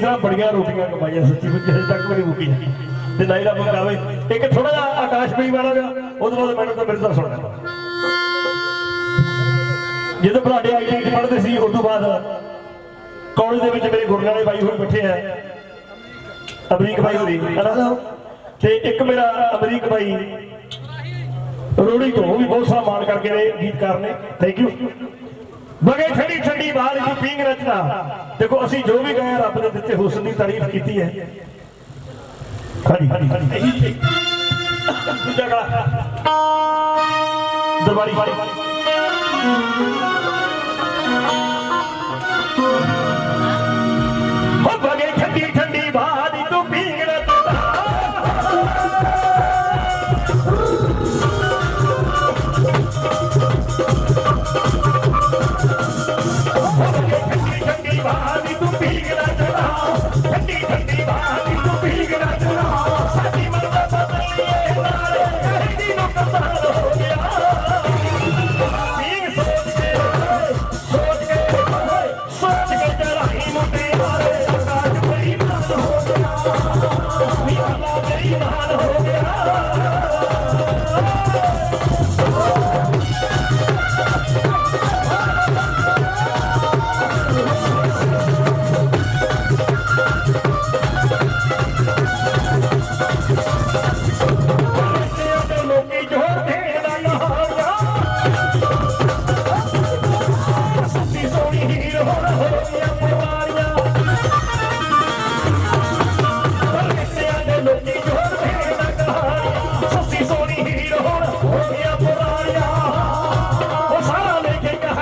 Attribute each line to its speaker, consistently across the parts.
Speaker 1: ਸਾਹਿਬ ਬੜੀਆਂ ਰੋਟੀਆਂ ਕਮਾਈਆਂ ਸੱਚੀ ਮੁੱਚੀ ਹਜੇ ਤੱਕ ਨਹੀਂ ਮੁੱਕੀ ਤੇ ਨਾਈ ਰੱਬ ਕਰਾਵੇ ਇੱਕ ਥੋੜਾ ਜਿਹਾ ਆਕਾਸ਼ ਪਈ ਵਾਲਾ ਗਾ ਉਹਦੇ ਬਾਅਦ ਮੈਨੂੰ ਤਾਂ ਮੇਰੇ ਤਾਂ ਸੁਣਨਾ ਜਦੋਂ ਬਲਾਡੇ ਆਈਟੀ ਪੜ੍ਹਦੇ ਸੀ ਉਸ ਤੋਂ ਬਾਅਦ ਕਾਲਜ ਦੇ ਵਿੱਚ ਮੇਰੇ ਗੁਰਨਾਲੇ ਬਾਈ ਹੋਏ ਬੈਠੇ ਆ। ਅਮਰੀਕ ਬਾਈ ਹੋਰੀ ਹਨਾ? ਤੇ ਇੱਕ ਮੇਰਾ ਅਮਰੀਕ ਬਾਈ ਰੋੜੀ ਤੋਂ ਵੀ ਬਹੁਤ ਸਾਰਾ ਮਾਣ ਕਰਕੇ ਨੇ ਗੀਤਕਾਰ ਨੇ। ਥੈਂਕ ਯੂ ਬਗੇ ਠੰਡੀ ਠੰਡੀ ਬਾਹਰ ਦੀ ਪੀਂਗ ਰਚਨਾ ਦੇਖੋ, ਅਸੀਂ ਜੋ ਵੀ ਗਏ ਰੱਬ ਦੇ ਦਿੱਤੇ ਹੁਸਨ ਦੀ ਤਾਰੀਫ ਕੀਤੀ ਹੈ। ਹਾਂਜੀ। ਹਾਂਜੀ ਹਾਂਜੀ ਦਰਬਾਰੀ। ਅੱਲਾ ਬੇਈਮਾਨ ਹੋ ਗਿਆ।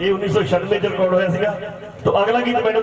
Speaker 1: ਇਹ 1996 ਚ ਰਿਕਾਰਡ ਹੋਇਆ ਸੀਗਾ। ਤੋਂ ਅਗਲਾ ਗੀਤ ਮੈਨੂੰ